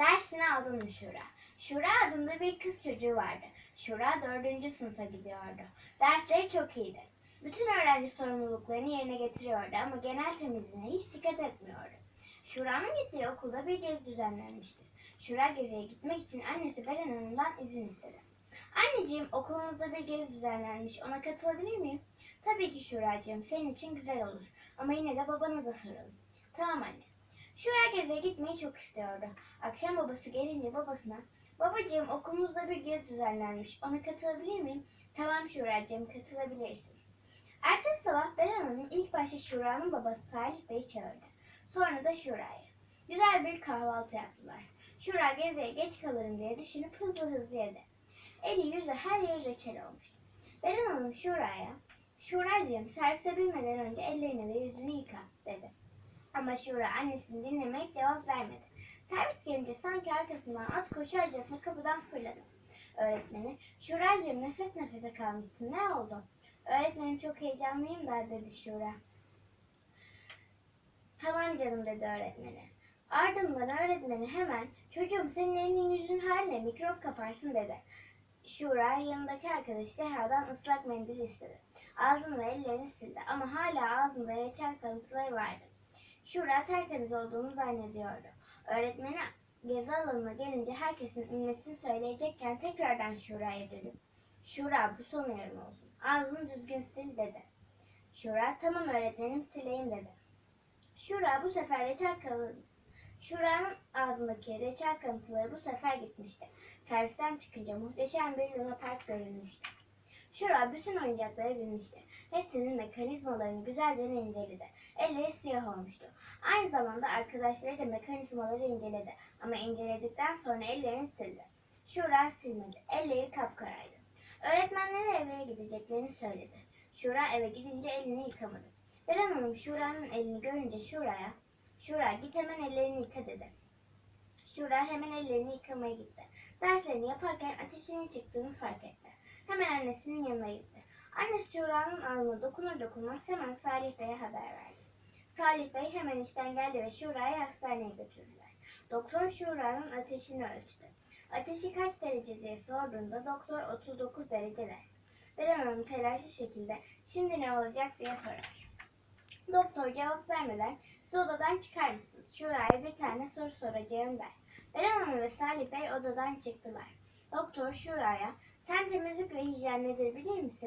Dersini aldın mı Şura? Şura adında bir kız çocuğu vardı. Şura dördüncü sınıfa gidiyordu. Dersleri çok iyiydi. Bütün öğrenci sorumluluklarını yerine getiriyordu ama genel temizliğine hiç dikkat etmiyordu. Şura'nın gittiği okulda bir gezi düzenlenmişti. Şura geziye gitmek için annesi Belen Hanım'dan izin istedi. Anneciğim okulumuzda bir gezi düzenlenmiş. Ona katılabilir miyim? Tabii ki Şuracığım. Senin için güzel olur. Ama yine de babana da soralım. Tamam anne. Şura geziye gitmeyi çok istiyordu. Akşam babası gelince babasına Babacığım okulumuzda bir gezi düzenlenmiş. Ona katılabilir miyim? Tamam Şuracığım katılabilirsin. Ertesi sabah Beren Hanım ilk başta Şura'nın babası Salih Bey'i çağırdı. Sonra da Şura'yı. Güzel bir kahvaltı yaptılar. Şura geziye geç kalırım diye düşünüp hızlı hızlı yedi. Eli yüzü her yeri reçel olmuştu. Beren Hanım Şura'ya, Şuracığım servise binmeden önce ellerini ve yüzünü yıka dedi. Ama Şura annesini dinlemeyip cevap vermedi. Servis gelince sanki arkasından at koşarcasına kapıdan fırladı. Öğretmeni, Şuracığım nefes nefese kalmışsın ne oldu? Öğretmenim çok heyecanlıyım da dedi Şura. Tamam canım dedi öğretmeni. Ardından öğretmeni hemen çocuğum senin elinin yüzün haline mikrop kaparsın dedi. Şura yanındaki arkadaşı Dehra'dan ıslak mendil istedi. Ağzını ve ellerini sildi ama hala ağzında reçel kalıntıları vardı. Şura tertemiz olduğunu zannediyordu. Öğretmeni gezi alanına gelince herkesin inmesini söyleyecekken tekrardan Şura'ya dönüp Şura bu son uyarın olsun. Ağzını düzgün sil dedi. Şura tamam öğretmenim sileyim dedi. Şura bu sefer reçel kalın. Şura'nın ağzındaki reçel kalıntıları bu sefer gitmişti. Servisten çıkınca muhteşem bir Luna Park görünmüştü. Şura bütün oyuncaklara binmişti. Hepsinin mekanizmalarını güzelce inceledi. Elleri siyah olmuştu. Aynı zamanda arkadaşları da mekanizmaları inceledi. Ama inceledikten sonra ellerini sildi. Şura silmedi. Elleri kapkaraydı. Öğretmenlere eve gideceklerini söyledi. Şura eve gidince elini yıkamadı. Beren Hanım Şura'nın elini görünce Şura'ya Şura git hemen ellerini yıka dedi. Şura hemen ellerini yıkamaya gitti. Derslerini yaparken ateşinin çıktığını fark etti. Annesinin yanına gitti. Annesi Şura'nın alnına dokunur dokunmaz hemen Salih Bey'e haber verdi. Salih Bey hemen işten geldi ve Şura'yı hastaneye götürdüler. Doktor Şura'nın ateşini ölçtü. Ateşi kaç derece diye sorduğunda doktor 39 derece der. Beren Hanım telaşlı şekilde şimdi ne olacak diye sorar. Doktor cevap vermeden siz odadan çıkar mısınız? Şura'ya bir tane soru soracağım der. Beren Hanım ve Salih Bey odadan çıktılar. Doktor Şura'ya sen temizlik ve hijyen nedir bilir misin?